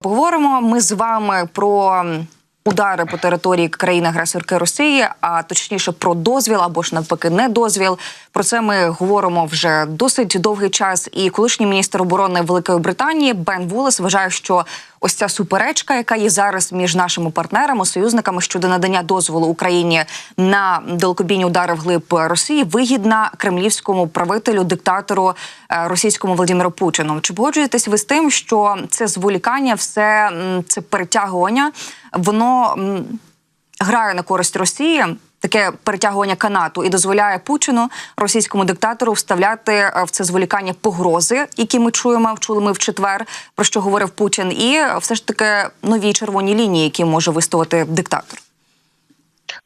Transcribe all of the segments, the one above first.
Поговоримо ми з вами про удари по території країни-агресорки Росії, а точніше про дозвіл або ж навпаки не дозвіл. Про це ми говоримо вже досить довгий час. І колишній міністр оборони Великої Британії Бен Волес вважає, що ось ця суперечка, яка є зараз між нашими партнерами, союзниками щодо надання дозволу Україні на далекобійні удари вглиб Росії, вигідна кремлівському правителю диктатору е, російському Владимиру Путіну. Чи погоджуєтесь ви з тим, що це зволікання, все це перетягування, воно грає на користь Росії? Таке перетягування канату і дозволяє Путіну, російському диктатору, вставляти е, в це зволікання погрози, які ми чуємо, чули ми в четвер, про що говорив Путін, і е, все ж таки нові червоні лінії, які може виставити диктатор.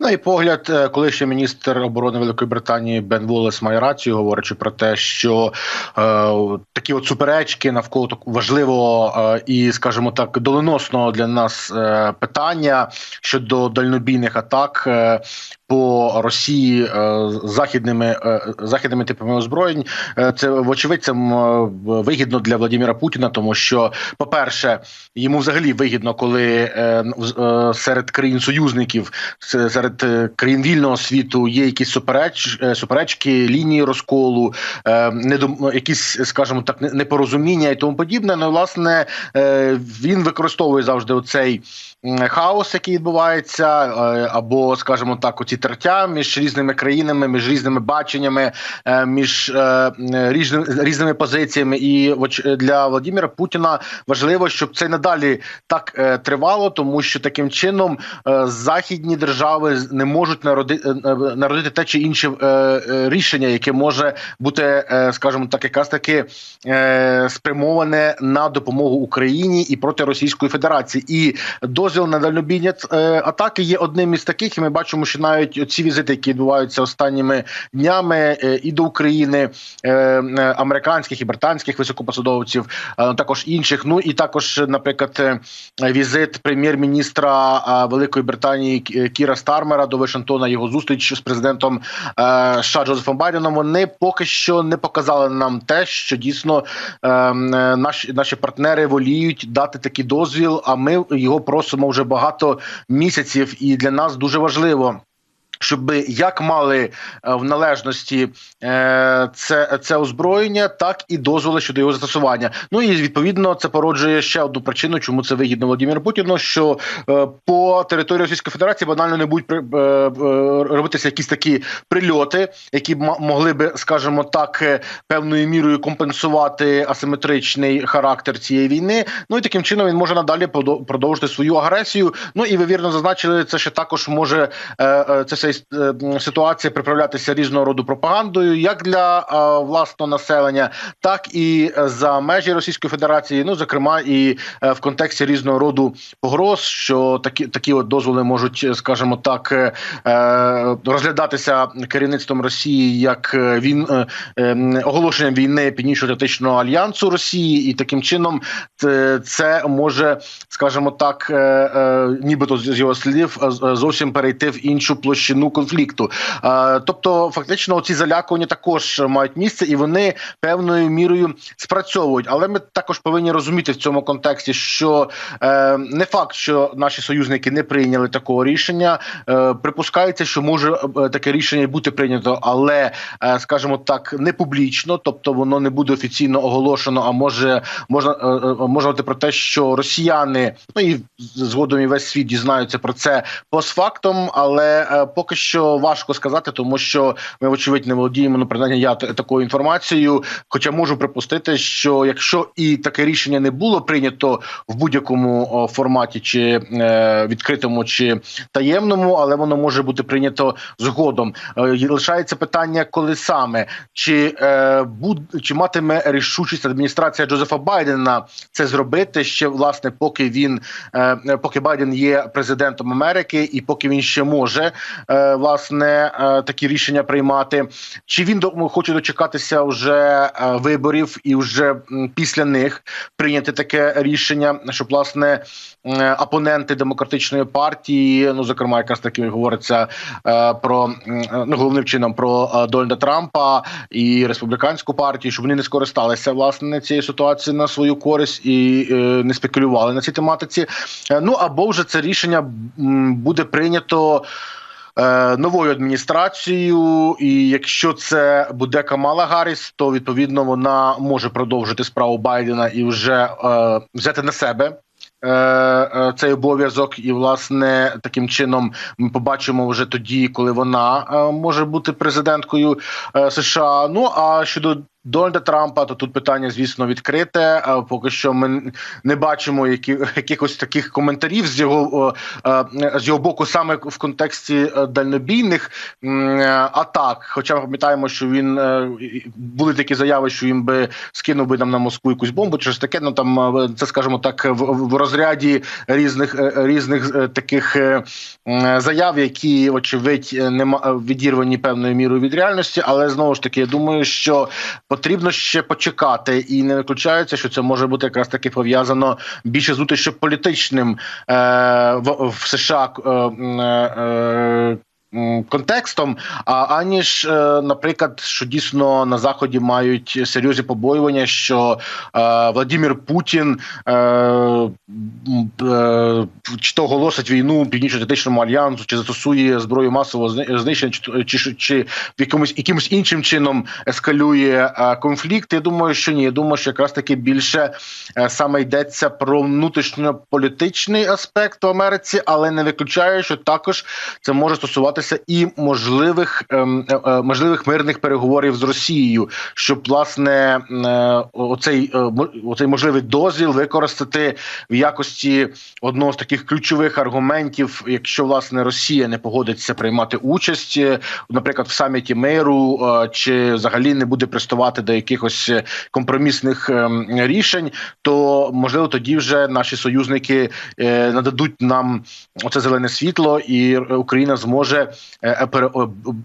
Ну і погляд, е, колишній міністр оборони Великої Британії Бен Волес має рацію, говорячи про те, що е, такі от суперечки навколо так важливого е, і, скажімо так, доленосного для нас е, питання щодо дальнобійних атак е, по Росії е, західними е, західними типами озброєнь. Е, це вочевидь це м, е, вигідно для Владимира Путіна, тому що, по-перше, йому взагалі вигідно, коли серед країн союзників серед країн вільного світу є якісь супереч, суперечки, лінії розколу, якісь, скажімо так, непорозуміння і тому подібне. Ну, власне, він використовує завжди оцей хаос, який відбувається, або, скажімо так, оці тертя між різними країнами, між різними баченнями, е, між е, різними, різними позиціями. І воч- для Владимира Путіна важливо, щоб це надалі так е, тривало, тому що таким чином е, західні держави не можуть народити, народити те чи інше е, е, рішення, яке може бути, е, скажімо так, якраз таки е, спрямоване на допомогу Україні і проти Російської Федерації. І дозвіл на дальнобійні е, атаки є одним із таких. І ми бачимо, що навіть ці візити, які відбуваються останніми днями, е, і до України е, е, американських і британських високопосадовців, також інших. Ну і також, наприклад, візит прем'єр-міністра Великої Британії Кіра Стармера до Вашингтона, його зустріч з президентом США Джозефом Байденом. Вони поки що не показали нам те, що дійсно наші наші партнери воліють дати такий дозвіл. А ми його просимо вже багато місяців, і для нас дуже важливо. Щоб як мали е, в належності е, це, це озброєння, так і дозволи щодо його застосування. Ну і відповідно це породжує ще одну причину, чому це вигідно Володимиру Путіну. Що е, по території Російської Федерації банально не будуть робитися якісь такі прильоти, які могли би, скажімо так, певною мірою компенсувати асиметричний характер цієї війни. Ну і таким чином він може надалі продовжити свою агресію. Ну і ви вірно зазначили, це ще також може це вся іс- е, м, ситуація приправлятися різного роду пропагандою, як для е, власного населення, так і е, за межі Російської Федерації. Ну зокрема, і в контексті різного роду погроз, що такі такі от дозволи можуть, скажімо так, розглядатися керівництвом Росії як він е, е, оголошенням війни Північно-Атлантичного альянсу Росії, і таким чином це, може, скажімо так, нібито з його слів зовсім перейти в іншу площину конфлікту. Е, тобто, фактично, ці залякування також мають місце, і вони певною мірою спрацьовують. Але ми також повинні розуміти в цьому контексті, що е, не факт, що наші союзники не прийняли такого рішення. Е, припускається, що може е, таке рішення бути прийнято, але скажімо так, не публічно, тобто воно не буде офіційно оголошено. А може можна можна про те, що росіяни, ну і згодом і весь світ дізнаються про це постфактом, але е, поки що важко сказати, тому що ми вочевидь не володіємо ну, принаймні я такою інформацією. Хоча можу припустити, що якщо і таке рішення не було прийнято в будь-якому форматі, чи е, відкритому, чи таємному, але воно може бути прийнято згодом. Е, лишається питання, коли саме чи е, буд чи матиме рішучість адміністрація Джозефа Байдена це зробити ще власне, поки він е, поки Байден є президентом Америки, і поки він ще може е, власне е, такі рішення приймати. Чи він хоче дочекатися вже е, виборів і вже після них прийняти таке рішення, щоб власне е, опоненти демократичної партії, ну зокрема, якраз таки говориться е, про е, ну головним чином про е, Дональда Трампа і республіканську партію, щоб вони не скористалися власне цією ситуацією на свою користь і е, не спекулювали на цій тематиці. Е, ну або вже це рішення буде прийнято. Е, Новою адміністрацією, і якщо це буде Камала Гарріс, то відповідно вона може продовжити справу Байдена і вже е, взяти на себе е, е, цей обов'язок, і власне таким чином ми побачимо вже тоді, коли вона може бути президенткою США. Ну а щодо Дональда Трампа, то тут питання, звісно, відкрите. Е, Поки що ми не бачимо які, якихось таких коментарів з його е, з його боку, саме в контексті е, дальнобійних атак. Хоча ми пам'ятаємо, що він були такі заяви, що він би скинув би нам на Москву якусь бомбу, чи щось таке. Ну там це скажімо так в, розряді різних різних таких заяв, які очевидь нема відірвані певною мірою від реальності. Але знову ж таки, я думаю, що потрібно ще почекати, і не виключається, що це може бути якраз таки пов'язано більше з внутрішньо політичним е, в, в США. Е, е, м, Контекстом, а аніж, е, наприклад, що дійсно на заході мають серйозні побоювання, що е, Владимир Путін е, е, чи то оголосить війну північно-атлантичному альянсу, чи застосує зброю масового зни- знищення, чи, чи, чи в якомусь якимось іншим чином ескалює е, конфлікт. Я думаю, що ні. Я думаю, що якраз таки більше е, саме йдеться про внутрішньополітичний аспект в Америці, але не виключаю, що також це може стосуватися і можливих ем, е, е, можливих мирних переговорів з Росією, щоб власне е, оцей оцей можливий дозвіл використати в якості одного з таких ключових аргументів, якщо власне Росія не погодиться приймати участь, наприклад, в саміті миру, чи взагалі не буде приставати до якихось компромісних ем, рішень, то можливо тоді вже наші союзники нададуть нам оце зелене світло, і Україна зможе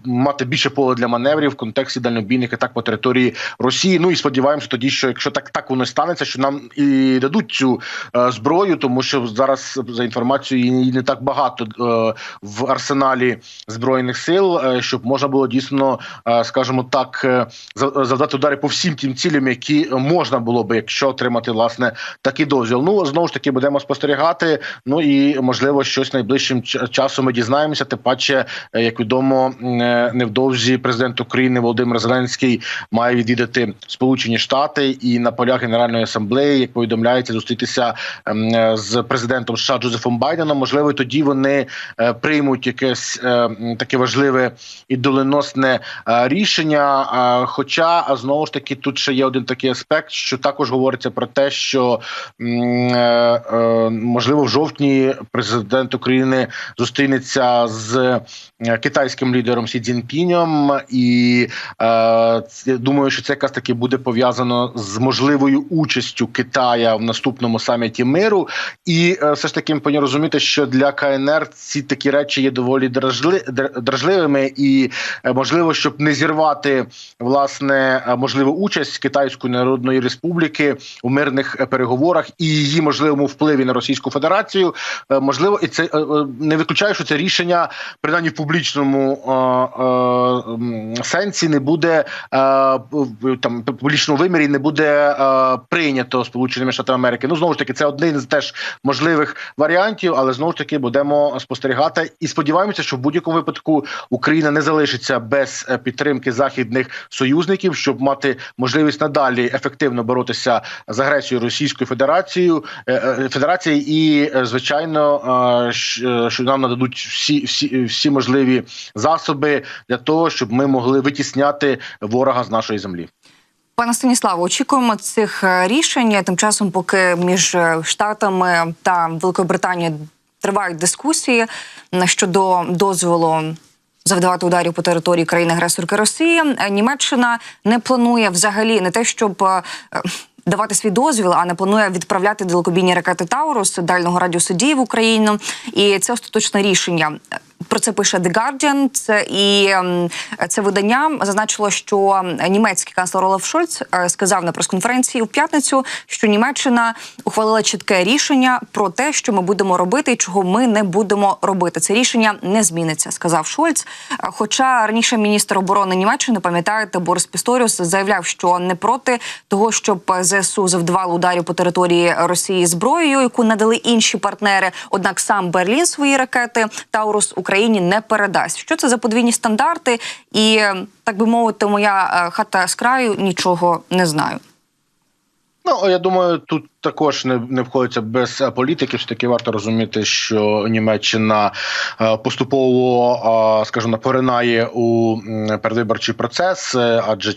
мати більше поле для маневрів в контексті дальнобійних атак по території Росії. Ну і сподіваємося тоді, що якщо так так воно станеться, що нам і дадуть цю е, зброю, тому що зараз за інформацією її не так багато е, в арсеналі збройних сил, е, щоб можна було дійсно, е, скажімо так, е, за- завдати удари по всім тим цілям, які можна було би, якщо отримати власне такий дозвіл. Ну знову ж таки будемо спостерігати. Ну і можливо, щось найближчим часом ми дізнаємося. Тим паче, е, як відомо, е, невдовзі президент України Володимир Зеленський має відвідати Сполучені Штати і на полях Генеральної асамблеї, як повідомляється, зустрітися е, з президентом США Джозефом Байденом. Можливо, тоді вони е, приймуть якесь е, таке важливе і доленосне е, рішення. Е, Хоча знову ж таки тут ще є один такий аспект, що також говориться про те, що е, е, можливо в жовтні президент України зустрінеться з е, китайським лідером Сі Цзіньпінем, і е, думаю, що це якраз таки буде пов'язано з можливою участю Китая в наступному саміті миру. І е, все ж таки ми повинні розуміти, що для КНР ці такі речі є доволі дражли, дражливими, і е, можливо, щоб не зірвати власне е, можливу участь Китайської Народної Республіки у мирних е, переговорах і її можливому впливі на Російську Федерацію. Е, Можливо, і це е, е, не виключаю, що це рішення принаймні в публічному сенсі не буде там публічному вимірі не буде прийнято Сполученими Штатами Америки. Ну знову ж таки, це один з теж можливих варіантів, але знову ж таки будемо спостерігати і сподіваємося, що в будь-якому випадку Україна не залишиться без е, підтримки західних союзників, щоб мати можливість надалі ефективно боротися з агресією Російською Федерацією е, е, Федерації, і звичайно, що нам нададуть всі, всі, всі можливі засоби для того, щоб ми могли витісняти ворога з нашої землі. Пане Станіславе, очікуємо цих е, рішень. Тим часом, поки між е, Штатами та Великою Британією тривають дискусії щодо дозволу. Завдавати ударів по території країни-агресорки Росії Е, Німеччина не планує взагалі не те, щоб давати свій дозвіл, а не планує відправляти далекобійні ракети Таурус дальнього радіусу дії в Україну. І це остаточне рішення. Про це пише The Guardian. Це і ем, це видання зазначило, що німецький канцлер Олаф Шольц е, сказав на прес-конференції у п'ятницю, що Німеччина ухвалила чітке рішення про те, що ми будемо робити і чого ми не будемо робити. Це рішення не зміниться, сказав Шольц. Е, Хоча раніше міністр оборони Німеччини, пам'ятаєте, Борис Пісторіус заявляв, що не проти того, щоб ЗСУ завдавали ударів по території Росії зброєю, яку надали інші партнери. Однак сам Берлін свої ракети Таурус Україні не передасть. Що це за подвійні стандарти? І так би мовити, моя е, хата з краю нічого не знаю. Ну я думаю, тут також не не входиться без е, політики. Все таки варто розуміти, що Німеччина е, поступово, е, скажімо, поринає у передвиборчий процес, адже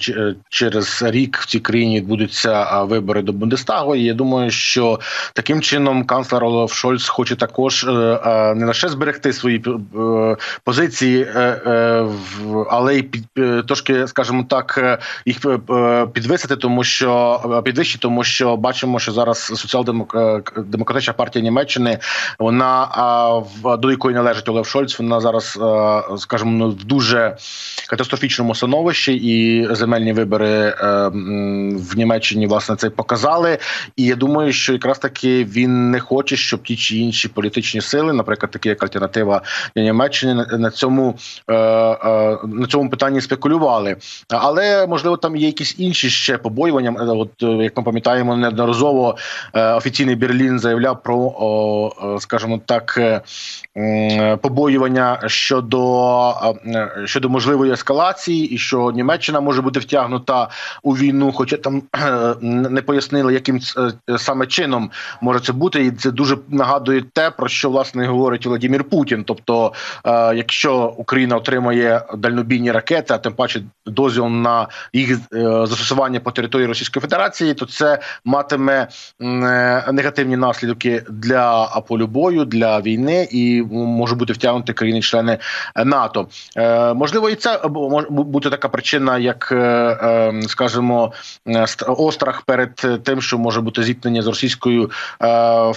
через рік в цій країні відбудуться вибори до Бундестагу. І я думаю, що таким чином канцлер Олаф Шольц хоче також не лише зберегти свої позиції, але й під трошки, скажімо так, їх підвисити, тому що підвищити, тому що бачимо, що зараз соціал-демократична партія Німеччини, вона а, до якої належить Олег Шольц, вона зараз, е, скажімо, ну, в дуже катастрофічному становищі, і земельні вибори е, в Німеччині власне це показали. І я думаю, що якраз таки він не хоче, щоб ті чи інші політичні сили, наприклад, такі як альтернатива для Німеччини, на- цьому е, е, на цьому питанні спекулювали. Але можливо там є якісь інші ще побоювання. От як ми пам'ятаємо, неодноразово офіційний Берлін заявляв про, е, скажімо так, е, побоювання щодо е, щодо можливої ескалації, і що Німеччина може бути втягнута у війну, хоча там е, не пояснили, яким е, саме чином може це бути, і це дуже нагадує те, про що власне говорить Владимир Путін. Тобто, е, якщо Україна отримає дальнобійні ракети, а тим паче дозвіл на їх е, застосування по території Російської Федерації, то це матиме е, негативні наслідки для полю бою, для війни і може бути втягнути країни-члени е, НАТО. Е, можливо, і це або може бути така причина, як е, е, скажімо, е, острах перед е, тим, що може бути зіткнення з Російською е,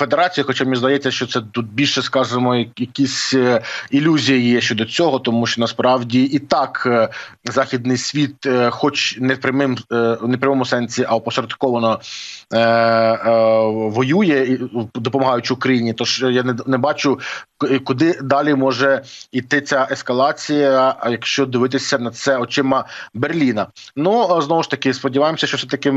Федерацією. Хоча мені здається, що це тут більше, скажімо, якісь е, ілюзії є щодо цього, тому що насправді і так е, західний світ, е, хоч не в прямим е, не в прямому сенсі, а опосередковано е, е, воює і допомагаючи Україні. Тож я не, не бачу куди далі може йти ця ескалація, якщо дивитися на це очима Берліна. Ну знову ж таки, сподіваємося, що все таки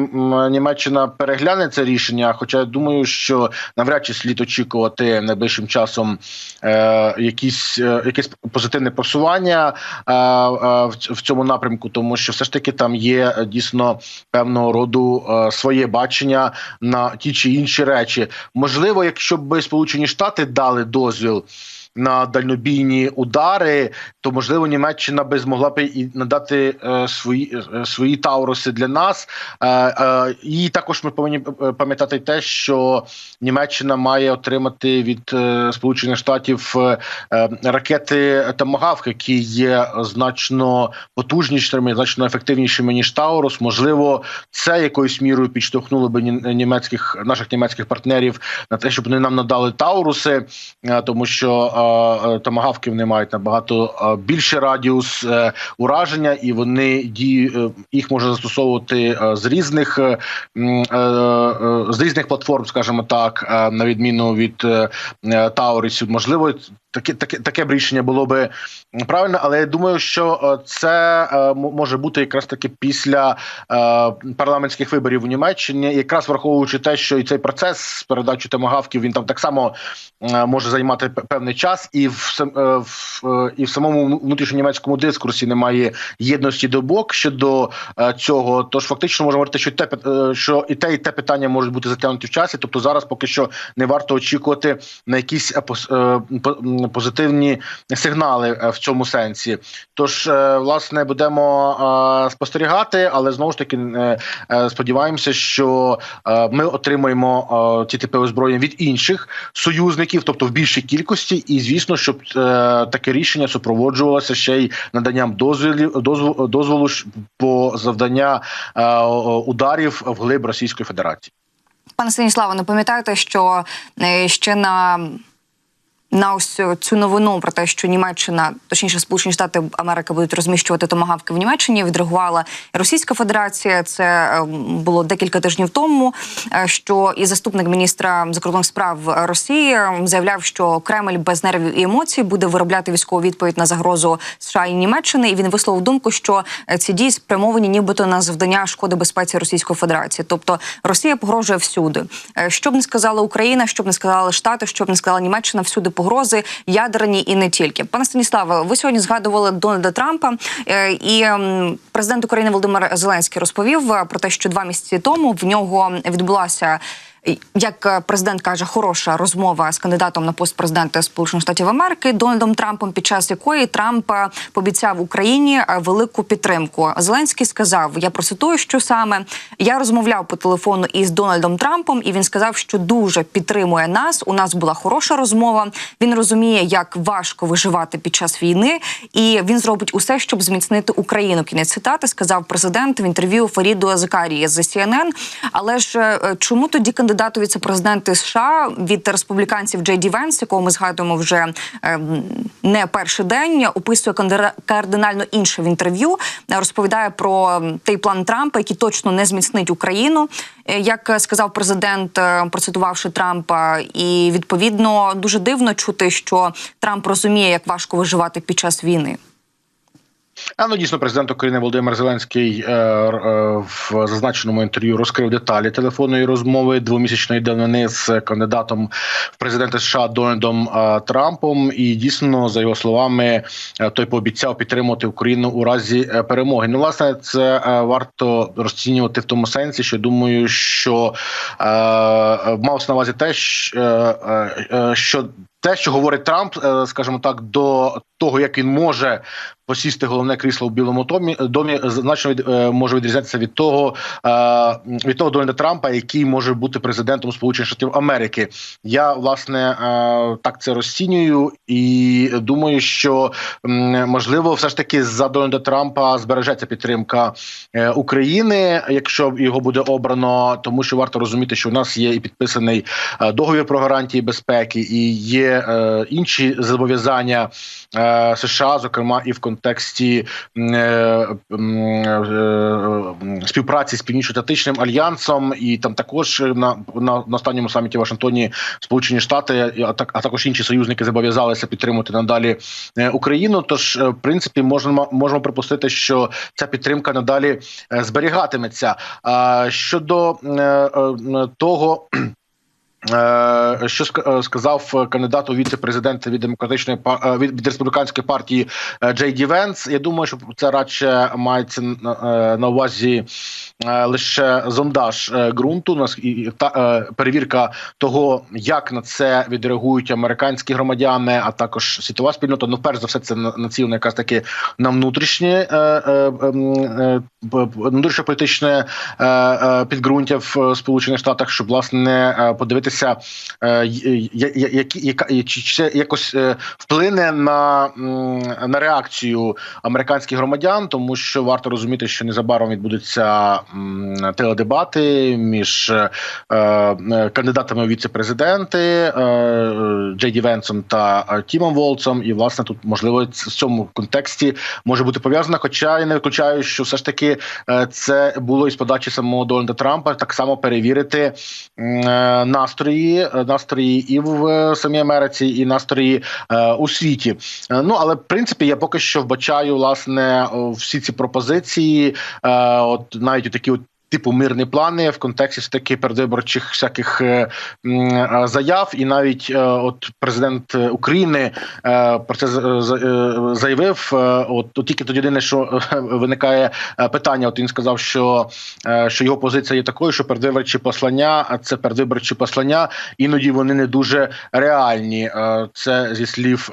Німеччина перегляне це рішення. Хоча я думаю, що навряд чи слід очікувати найближчим часом е, якісь е, якесь позитивне просування е, е, в, цьому напрямку, тому що все ж таки там є е, дійсно певного роду е, своє бачення на ті чи інші речі. Можливо, якщо б Сполучені Штати дали дозвіл. На дальнобійні удари, то можливо Німеччина би змогла б і надати е, свої е, свої тауруси для нас. Е, е, і також ми повинні е, пам'ятати те, що Німеччина має отримати від е, Сполучених Штатів ракети Томагавк, які є значно потужнішими, значно ефективнішими ніж Таурус. Можливо, це якоюсь мірою підштовхнуло би ні- німецьких наших німецьких партнерів на те, щоб вони нам надали Тауруси, тому що томагавки вони мають набагато е, більший радіус е, ураження, і вони дії е, їх можна застосовувати е, з різних е, е, е, з різних платформ, скажімо так, е, на відміну від е, е, Таурисів. Можливо, таке таке таке б рішення було би правильно, але я думаю, що е, це е, може бути якраз таки після е, парламентських виборів у Німеччині, якраз враховуючи те, що і цей процес з передачі томагавків він там так само може займати певний час, і в в і в самому внутрішньонімецькому дискурсі немає єдності думок щодо е, цього. Тож фактично можемо говорити, що те що і те, і те питання можуть бути затягнуті в часі. Тобто зараз поки що не варто очікувати на якісь позитивні сигнали е, в цьому сенсі. Тож, е, власне, будемо е, спостерігати, але знову ж таки сподіваємося, що ми отримаємо ті типи озброєння від інших союзників, тобто в більшій кількості, і звісно, щоб таке рішення супроводжувалося ще й наданням дозволів дозволу, дозволу по завдання ударів в глиб Російської Федерації. Пане Станіславе, не пам'ятаєте, що ще на на ось цю новину про те, що Німеччина, точніше, Сполучені Штати Америки будуть розміщувати томагавки в Німеччині. Відреагувала Російська Федерація. Це е, було декілька тижнів тому. е, Що і заступник міністра закордонних справ Росії е, заявляв, що Кремль без нервів і емоцій буде виробляти військову відповідь на загрозу США і Німеччини. І він висловив думку, що ці дії спрямовані, нібито на завдання шкоди безпеці Російської Федерації. Тобто Росія погрожує всюди. Е, Що б не сказала Україна, що б не сказали Штати, що б не сказала Німеччина, всюди погрози ядерні і не тільки. Пане Станіславе, ви сьогодні згадували Дональда Трампа, е, і президент України Володимир Зеленський розповів е, про те, що два місяці тому в нього відбулася. Як е, президент каже, хороша розмова з кандидатом на пост президента Сполучених Штатів Америки Дональдом Трампом, під час якої Трамп е, пообіцяв Україні е, велику підтримку. Зеленський сказав: я процитую, що саме я розмовляв по телефону із Дональдом Трампом, і він сказав, що дуже підтримує нас. У нас була хороша розмова. Він розуміє, як важко виживати під час війни, і він зробить усе, щоб зміцнити Україну. Кінець цитати сказав президент в інтерв'ю Фаріду Закарії з CNN. Але ж чому тоді кандидат у віце-президенти США від республіканців Джей Ді Венс, якого ми згадуємо вже е, не перший день, описує кардинально інше в інтерв'ю, е, розповідає про той план Трампа, який точно не зміцнить Україну. Е, Як сказав президент, е, процитувавши Трампа, і відповідно дуже дивно чути, що Трамп розуміє, як важко виживати під час війни. А ну дійсно, президент України Володимир Зеленський е, е, в зазначеному інтерв'ю розкрив деталі телефонної розмови двомісячної давнини з кандидатом в президенти США Дональдом е, Трампом. І дійсно, за його словами, е, той пообіцяв підтримувати Україну у разі е, перемоги. Ну, власне, це е, варто розцінювати в тому сенсі, що думаю, що мався на увазі те, що те, що говорить Трамп, е, скажімо так, до того, як він може посісти головне крісло в Білому домі, домі значно від, е, може відрізнятися від того е, від того Дональда Трампа, який може бути президентом Сполучених Штатів Америки. Я власне е, так це розцінюю і думаю, що можливо, все ж таки за Дональда Трампа збережеться підтримка е, України, якщо його буде обрано, тому що варто розуміти, що у нас є і підписаний е, договір про гарантії безпеки, і є е, інші зобов'язання е, США, зокрема і в контексті е, співпраці з північно-атлантичним альянсом, і там також на, на, на останньому саміті в Вашингтоні Сполучені Штати, а так а також інші союзники зобов'язалися підтримувати надалі Україну. Тож, в принципі, можемо можемо припустити, що ця підтримка надалі зберігатиметься. А щодо того. Е, Що е, сказав кандидат у віце-президенти від демократичної е, від, республіканської партії е, Джей Ді Венс? Я думаю, що це радше мається на, е, увазі е, лише зондаж е, ґрунту. нас і та е, перевірка того, як на це відреагують американські громадяни, а також світова спільнота. Ну, перш за все, це на- націлено якраз таки на внутрішнє е, е, е, внутрішньополітичне е, е, підґрунтя в е, Сполучених Штатах, щоб власне е, подивитися, е, чи це якось е, вплине на, на реакцію американських громадян, тому що варто розуміти, що незабаром відбудуться теледебати між е, кандидатами у віце-президенти е, е, Джей Ді Венсом та Тімом Волцом. І власне тут можливо в цьому контексті може бути пов'язано. Хоча я не виключаю, що все ж таки це було із подачі самого Дональда Трампа так само перевірити е, настрої, е, настрої і в е, самій Америці, і настрої е, у світі. Ну але в принципі я поки що вбачаю власне всі ці пропозиції, от навіть такі от. Типу мирні плани в контексті ж таки передвиборчих всяких е, е, заяв, і навіть е, от президент України про це заявив. От, от тільки тоді єдине, що виникає питання. От він сказав, що, що його позиція є такою, що передвиборчі послання, а це передвиборчі послання, іноді вони не дуже реальні. Це зі слів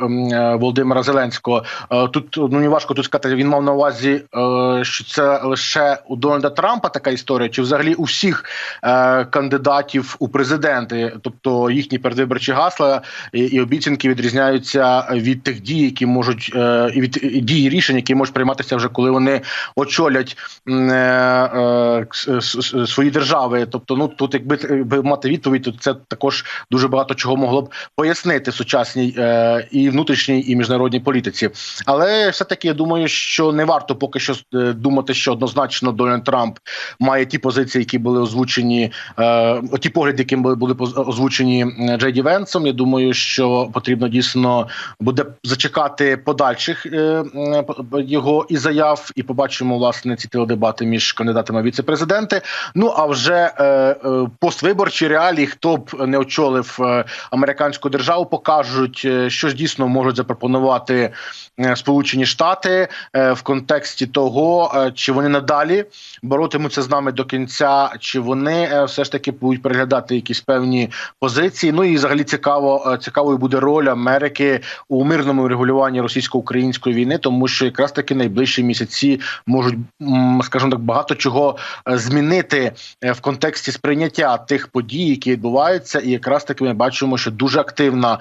Володимира Зеленського. Тут ну не важко тут сказати. Він мав на увазі, що це лише у Дональда Трампа така історія. Історія, чи взагалі у всіх е, кандидатів у президенти, тобто їхні передвиборчі гасла і, і обіцянки відрізняються від тих дій, які можуть е, від дій рішень, які можуть прийматися вже коли вони очолять е, е, свої держави. Тобто, ну тут, якби, якби мати відповідь, то це також дуже багато чого могло б пояснити сучасній е, і внутрішній, і міжнародній політиці. Але все таки я думаю, що не варто поки що е, думати, що однозначно Дональд Трамп має ті позиції, які були озвучені, е, ті погляди, які були, озвучені е, Джейді Венсом. Я думаю, що потрібно дійсно буде зачекати подальших е, е, його і заяв, і побачимо власне ці теледебати між кандидатами віце-президенти. Ну а вже е, е, поствиборчі реалії, хто б не очолив американську державу, покажуть, що ж дійсно можуть запропонувати Сполучені Штати в контексті того, чи вони надалі боротимуться з нами до кінця, чи вони е, все ж таки будуть переглядати якісь певні позиції. Ну і взагалі цікаво, е, цікавою буде роль Америки у мирному регулюванні російсько-української війни, тому що якраз таки найближчі місяці можуть, скажімо так, багато чого е, змінити в контексті сприйняття тих подій, які відбуваються, і якраз таки ми бачимо, що дуже активна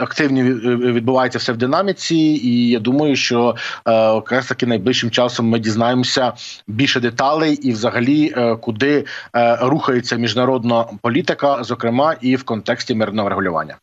активні відбувається все в динаміці, і я думаю, що якраз таки найближчим часом ми дізнаємося більше деталей і, взагалі, е, куди е, рухається міжнародна політика, зокрема і в контексті мирного регулювання.